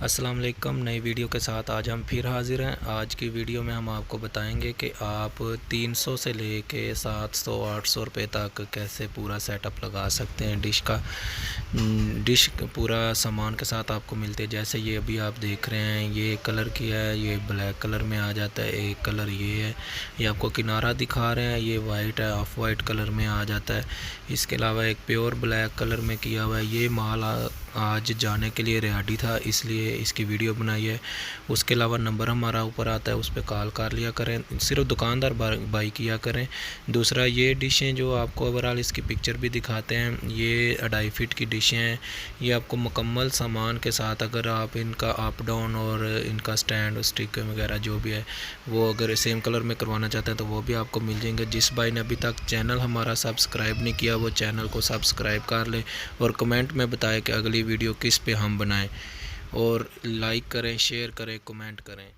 अस्सलाम वालेकुम नई वीडियो के साथ आज हम फिर हाज़िर हैं। आज की वीडियो में हम आपको बताएँगे कि आप 300 से लेके 700 800 रुपए तक कैसे पूरा सेटअप लगा सकते हैं डिश का। डिश पूरा सामान के साथ आपको मिलते हैं। जैसे ये अभी आप देख रहे हैं, ये कलर की है, ये ब्लैक कलर में आ जाता है, एक कलर ये है। ये आपको किनारा दिखा रहे हैं, ये वाइट है, ऑफ़ वाइट कलर में आ जाता है। इसके अलावा एक प्योर ब्लैक कलर में किया हुआ है। ये माल आज जाने के लिए रेडी था, इसलिए इसकी वीडियो बनाई है। उसके अलावा नंबर हमारा ऊपर आता है, उस पर कॉल कर लिया करें। सिर्फ़ दुकानदार बाई किया करें। दूसरा ये डिशें जो आपको ओवरऑल इसकी पिक्चर भी दिखाते हैं। ये अढ़ाई फिट की डिशें हैं। ये आपको मुकम्मल सामान के साथ अगर आप इनका अप डाउन और इनका स्टैंड, स्टिक वगैरह जो भी है, वो अगर सेम कलर में करवाना चाहते हैं तो वो भी आपको मिल जाएँगे। जिस भाई ने अभी तक चैनल हमारा सब्सक्राइब नहीं किया, वो चैनल को सब्सक्राइब कर लें और कमेंट में बताए कि अगली वीडियो किस पे हम बनाएँ। और लाइक करें, शेयर करें, कमेंट करें।